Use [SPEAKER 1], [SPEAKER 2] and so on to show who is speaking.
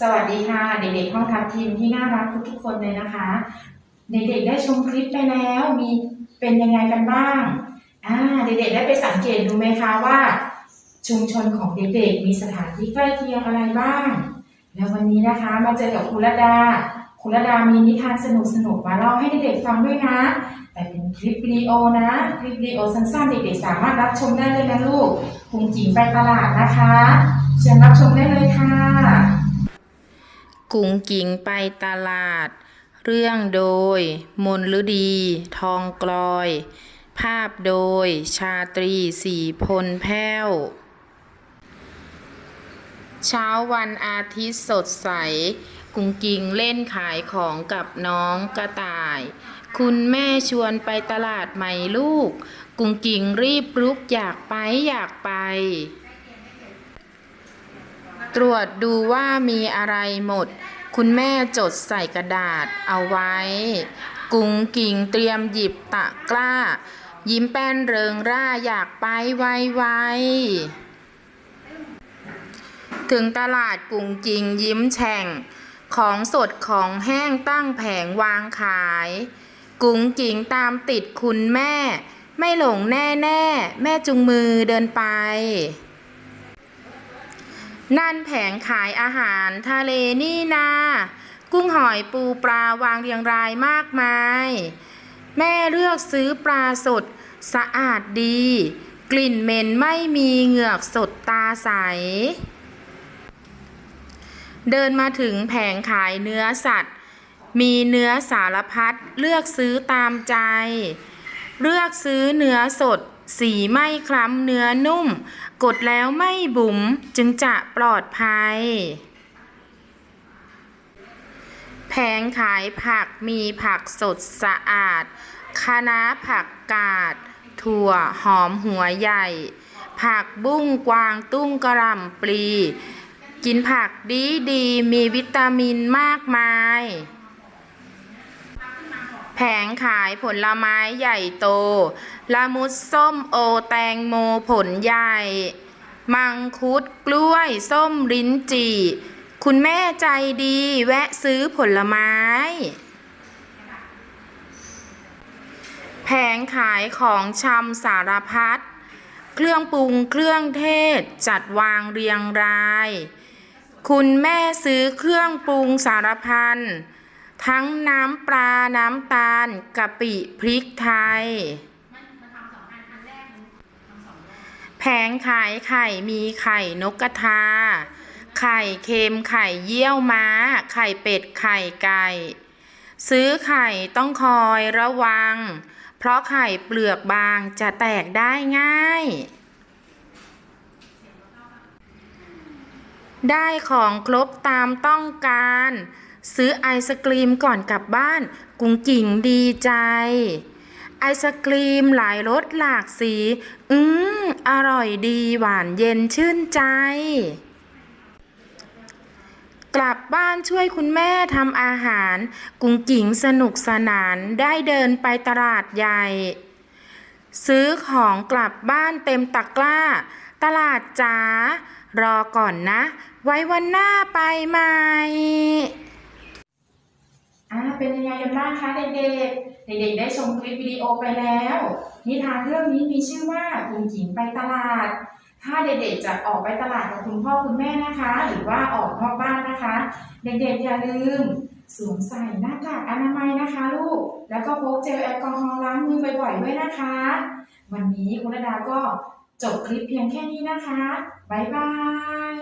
[SPEAKER 1] สวัสดีค่ะ เด็กๆห้องทัพทีมที่น่ารักทุกๆคนเลยนะคะ เด็กๆได้ชมคลิปไปแล้วมีเป็นยังไงกันบ้างอ่าเด็กๆได้ไปสังเกตดูไหมคะว่า ชุมชนของเด็กๆ มีสถานที่ใกล้เคียงอะไรบ้าง แล้ววันนี้นะคะมาเจอกับคุณระดาคุณระดามีนิทานสนุกๆมาเล่าให้เด็กๆฟังด้วยนะ แต่เป็นคลิปวิดีโอนะ คลิปวิดีโอสั้นๆ เด็กๆสามารถรับชมได้เลยนะลูกคุณจิ๋งไปตลาดนะคะ เชิญรับชมได้เลยค่ะ
[SPEAKER 2] กุ๋งกิ๋งไปตลาด เรื่องโดย มนฤดี ทองกลอย ภาพโดย ชาตรีสีพลแพ้ว เช้าวันอาทิตย์สดใส กุงกิงเล่นขายของกับน้องกระต่าย คุณแม่ชวนไปตลาดไหมลูก กุงกิงรีบลุกอยากไปอยากไป ตรวจดูว่ามีอะไรหมด คุณแม่จดใส่กระดาษเอาไว้ กุงกิ่งเตรียมหยิบตะกร้า ยิ้มแป้นเริงร่าอยากไปไวๆถึงตลาดกุงกิงยิ้มแฉ่ง ของสดของแห้งตั้งแผงวางขาย กุงกิงตามติดคุณแม่ ไม่หลงแน่แน่แม่จุงมือเดินไป นั่นแผงขายอาหารทะเลนี่นา กุ้งหอยปูปลาวางเรียงรายมากมาย แม่เลือกซื้อปลาสด สะอาดดี กลิ่นเหม็นไม่มีเหงือกสดตาใส เดินมาถึงแผงขายเนื้อสัตว์ มีเนื้อสารพัดเลือกซื้อตามใจ เลือกซื้อเนื้อสด สีไม่คล้ำเนื้อนุ่ม กดแล้วไม่บุ๋มจึงจะปลอดภัย แผงขายผักมีผักสดสะอาดคะน้าผักกาด ถั่วหอมหัวใหญ่ ผักบุ้งกวางตุ้งกระหล่ำปลี กินผักดีดีมีวิตามินมากมาย แผงขายผลไม้ใหญ่โต ละมุดส้มโอแตงโมผลใหญ่ มังคุดกล้วย ส้มลิ้นจี่ คุณแม่ใจดีแวะซื้อผลไม้ แผงขายของชำสารพัด เครื่องปรุงเครื่องเทศจัดวางเรียงราย คุณแม่ซื้อเครื่องปรุงสารพัน ทั้งน้ำปลา น้ำตาลกะปิพริกไทย แผงขายไข่มีไข่นกกระทา ไข่เค็มไข่เยี่ยวม้า ไข่เป็ดไข่ไก่ ซื้อไข่ต้องคอยระวัง เพราะไข่เปลือกบางจะแตกได้ง่ายได้ของครบตามต้องการ ซื้อไอศกรีมก่อนกลับบ้าน กุงกิ่งดีใจ ไอศกรีมหลายรสหลากสี อืมอร่อยดีหวานเย็นชื่นใจ กลับบ้านช่วยคุณแม่ทำอาหาร กุงกิ่งสนุกสนานได้เดินไปตลาดใหญ่ ซื้อของกลับบ้านเต็มตะกร้า ตลาดจ๋ารอก่อนนะ ไว้วันหน้าไปใหม่
[SPEAKER 1] อ่าเป็นยังไงกันบ้างคะเด็กๆ เด็กๆได้ชมคลิปวิดีโอไปแล้ว นิทานเรื่องนี้มีชื่อว่าคุณหญิงไปตลาด ถ้าเด็กๆจะออกไปตลาดกับคุณพ่อคุณแม่นะคะ หรือว่าออกนอกบ้านนะคะ เด็กๆอย่าลืมสวมใส่หน้ากากอนามัยนะคะลูก แล้วก็พกเจลแอลกอฮอล์ล้างมือบ่อยๆด้วยนะคะ วันนี้คุณระดาก็จบคลิปเพียงแค่นี้นะคะ บ๊ายบาย